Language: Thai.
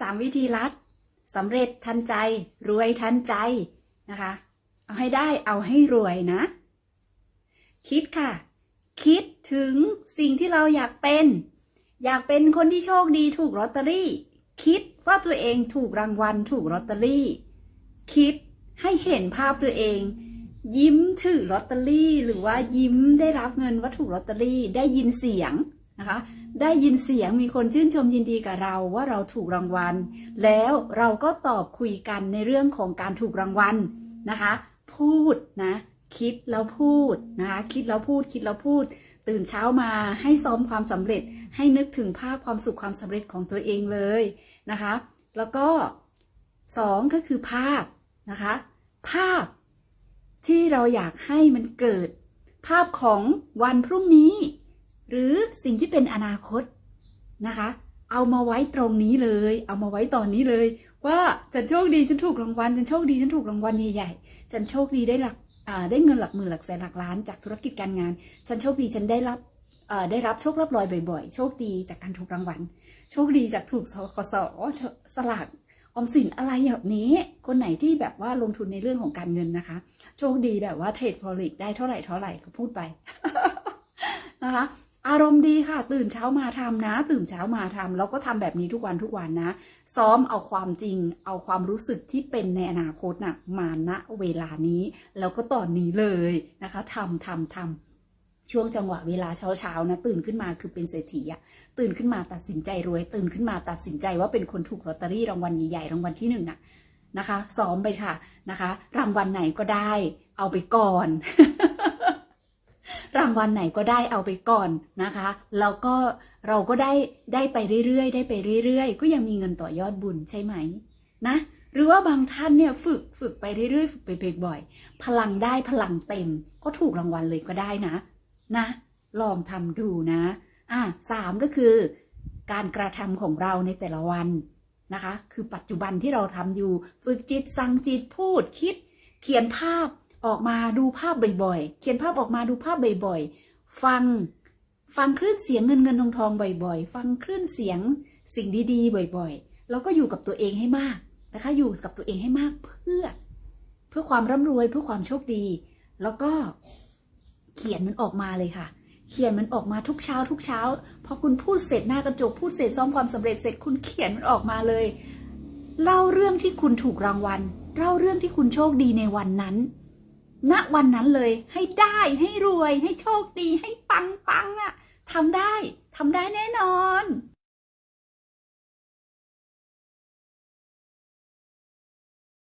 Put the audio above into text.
สามวิธีลัดสำเร็จทันใจ รวยทันใจนะคะ เอาให้ได้เอาให้รวยนะ คิดค่ะ คิดถึงสิ่งที่เราอยากเป็น อยากเป็นคนที่โชคดีถูกลอตเตอรี่ คิดว่าตัวเองถูกรางวัลถูกลอตเตอรี่ คิดให้เห็นภาพตัวเอง ยิ้มถือลอตเตอรี่ หรือว่ายิ้มได้รับเงินว่าถูกลอตเตอรี่ได้ยินเสียงนะคะ ได้ยินเสียงมีคนชื่นชมยินดีกับเราว่าเราถูกรางวัล แล้วเราก็ตอบคุยกันในเรื่องของการถูกรางวัลนะคะ พูดนะ คิดแล้วพูดนะคะ คิดแล้วพูดคิดแล้วพูด ตื่นเช้ามาให้ซ้อมความสำเร็จ ให้นึกถึงภาพความสุขความสำเร็จของตัวเองเลยนะคะ แล้วก็สองก็คือภาพนะคะ ภาพที่เราอยากให้มันเกิด ภาพของวันพรุ่งนี้ สิ่งที่เป็นอนาคตนะคะ เอามาไว้ตรงนี้เลย เอามาไว้ตอนนี้เลย ว่าฉันโชคดีฉันถูกรางวัลฉันโชคดีฉันถูกรางวัลใหญ่ๆฉันโชคดีได้หลักได้เงินหลักหมื่นหลักแสนหลักล้านจากธุรกิจการงาน ฉันโชคดีฉันได้รับได้รับโชครับรอยบ่อย ๆ โชคดีจากการถูกรางวัล โชคดีจากถูกสคสสลากออมสินอะไรแบบนี้ คนไหนที่แบบว่าลงทุนในเรื่องของการเงินนะคะ โชคดีแบบว่าเทรดฟอเร็กได้เท่าไหร่เท่าไหร่ก็พูดไปนะคะ อารมณ์ดีค่ะ ตื่นเช้ามาทำนะ ตื่นเช้ามาทำแล้วก็ทำแบบนี้ทุกวันทุกวันนะ ซ้อมเอาความจริง เอาความรู้สึกที่เป็นในอนาคตน่ะมาณเวลานี้ แล้วก็ตอนนี้เลยนะคะทำทำทำช่วงจังหวะเวลาเช้าเช้าๆนะตื่นขึ้นมาคือเป็นเศรษฐีอะตื่นขึ้นมาตัดสินใจรวย ตื่นขึ้นมาตัดสินใจว่าเป็นคนถูกลอตเตอรี่รางวัลใหญ่ๆรางวัลที่หนึ่งอะนะคะซ้อมไปค่ะนะคะ รางวัลไหนก็ได้ เอาไปก่อน รางวัลไหนก็ได้เอาไปก่อนนะคะแล้วก็เราก็ได้ได้ไปเรื่อยๆ ได้ไปเรื่อยๆ ก็ยังมีเงินต่อยอดบุญใช่ไหมนะหรือว่าบางท่านเนี่ยฝึกฝึกไปเรื่อยๆ ฝึกไปบ่อยๆพลังได้พลังเต็ม ก็ถูกรางวัลเลยก็ได้นะนะ ลองทำดูนะอะสามก็คือ การกระทำของเราในแต่ละวันนะคะ คือปัจจุบันที่เราทำอยู่ ฝึกจิตสั่งจิตพูดคิด เขียนภาพ ออกมาดูภาพบ่อยๆ เขียนภาพออกมาดูภาพบ่อยๆ ฟัง ฟังคลื่นเสียงเงินเงินทองทองบ่อยๆ ฟังคลื่นเสียงสิ่งดีๆ บ่อยๆ แล้วก็อยู่กับตัวเองให้มากนะคะ อยู่กับตัวเองให้มากเพื่อ เพื่อความร่ำรวยเพื่อความโชคดี แล้วก็เขียนมันออกมาเลยค่ะ เขียนมันออกมาทุกเช้า ทุกเช้า พอคุณพูดเสร็จหน้ากระจกพูดเสร็จซ้อมความสำเร็จเสร็จคุณเขียนมันออกมาเลย เล่าเรื่องที่คุณถูกรางวัล เล่าเรื่องที่คุณโชคดีในวันนั้น ณวันนั้นเลยให้ได้ให้รวยให้โชคดีให้ปังปังอะทำได้ทำได้แน่นอน